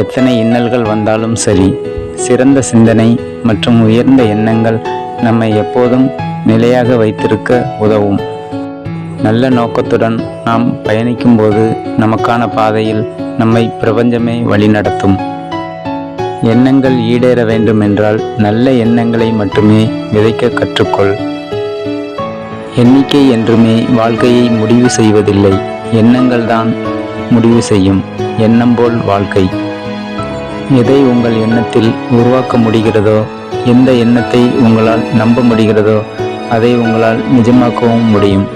எத்தனை இன்னல்கள் வந்தாலும் சரி சிறந்த சிந்தனை மற்றும் உயர்ந்த எண்ணங்கள் நம்மை எப்போதும் நிலையாக வைத்திருக்க உதவும். நல்ல நோக்கத்துடன் நாம் பயணிக்கும்போது நமக்கான பாதையில் நம்மை பிரபஞ்சமே வழிநடத்தும். எண்ணங்கள் ஈடேற வேண்டும் என்றால் நல்ல எண்ணங்களை மட்டுமே விதைக்க கற்றுக்கொள். எண்ணிக்கை என்றுமே வாழ்க்கையை முடிவு செய்வதில்லை. எண்ணங்கள் தான் முடிவு செய்யும். எண்ணம் போல் வாழ்க்கை. எதை உங்கள் எண்ணத்தில் உருவாக்க முடிகிறதோ எந்த எண்ணத்தை உங்களால் நம்ப முடிகிறதோ அதை உங்களால் நிஜமாக்கவும் முடியும்.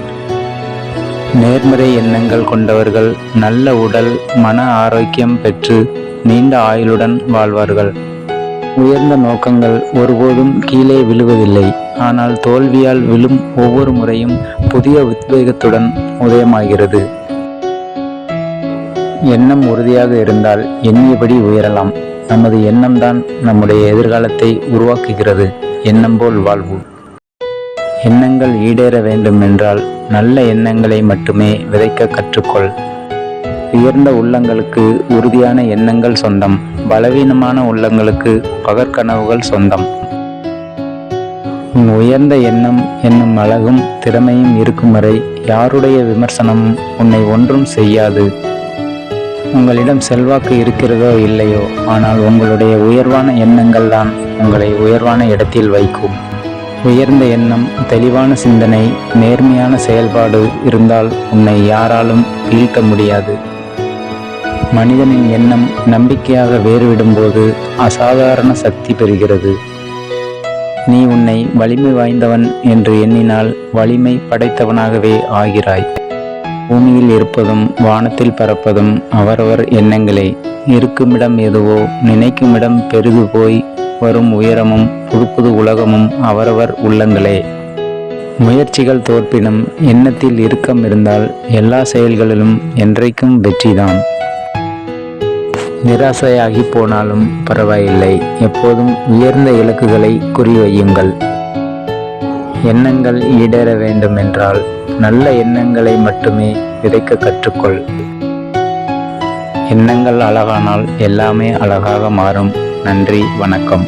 நேர்மறை எண்ணங்கள் கொண்டவர்கள் நல்ல உடல் மன ஆரோக்கியம் பெற்று நீண்ட ஆயுளுடன் வாழ்வார்கள். உயர்ந்த நோக்கங்கள் ஒருபோதும் கீழே விழுவதில்லை. ஆனால் தோல்வியால் விழும் ஒவ்வொரு முறையும் புதிய உத்வேகத்துடன் உதயமாகிறது. எண்ணம் உறுதியாக இருந்தால் எண்ணியபடி உயரலாம். நமது எண்ணம்தான் நம்முடைய எதிர்காலத்தை உருவாக்குகிறது. எண்ணம் போல் வாழ்வு. எண்ணங்கள் ஈடேற வேண்டும் என்றால் நல்ல எண்ணங்களை மட்டுமே விதைக்க கற்றுக்கொள். உயர்ந்த உள்ளங்களுக்கு உறுதியான எண்ணங்கள் சொந்தம். பலவீனமான உள்ளங்களுக்கு பகற்கனவுகள் சொந்தம். உன் உயர்ந்த எண்ணம் என்னும் அழகும் திறமையும் இருக்கும் வரை யாருடைய விமர்சனமும் உன்னை ஒன்றும் செய்யாது. உங்களிடம் செல்வாக்கு இருக்கிறதோ இல்லையோ ஆனால் உங்களுடைய உயர்வான எண்ணங்கள் தான் உங்களை உயர்வான இடத்தில் வைக்கும். உயர்ந்த எண்ணம் தெளிவான சிந்தனை நேர்மையான செயல்பாடு இருந்தால் உன்னை யாராலும் வீழ்த்த முடியாது. மனிதனின் எண்ணம் நம்பிக்கையாக வேறுவிடும்போது அசாதாரண சக்தி பெறுகிறது. நீ உன்னை வலிமை வாய்ந்தவன் என்று எண்ணினால் வலிமை படைத்தவனாகவே ஆகிறாய். பூமியில் இருப்பதும் வானத்தில் பறப்பதும் அவரவர் எண்ணங்களே. இருக்குமிடம் எதுவோ நினைக்குமிடம் பெரிது போய் வரும் உயரமும் புது புது உலகமும் அவரவர் உள்ளங்களே. முயற்சிகள் தோற்பினும் எண்ணத்தில் இறுக்கம் இருந்தால் எல்லா செயல்களிலும் என்றைக்கும் வெற்றிதான். நிராசையாகி போனாலும் பரவாயில்லை. எப்போதும் உயர்ந்த இலக்குகளை குறிவையுங்கள். எண்ணங்கள் ஈடேற வேண்டும் என்றால் நல்ல எண்ணங்களை மட்டுமே விதைக்க கற்றுக்கொள். எண்ணங்கள் அழகானால் எல்லாமே அழகாக மாறும். நன்றி வணக்கம்.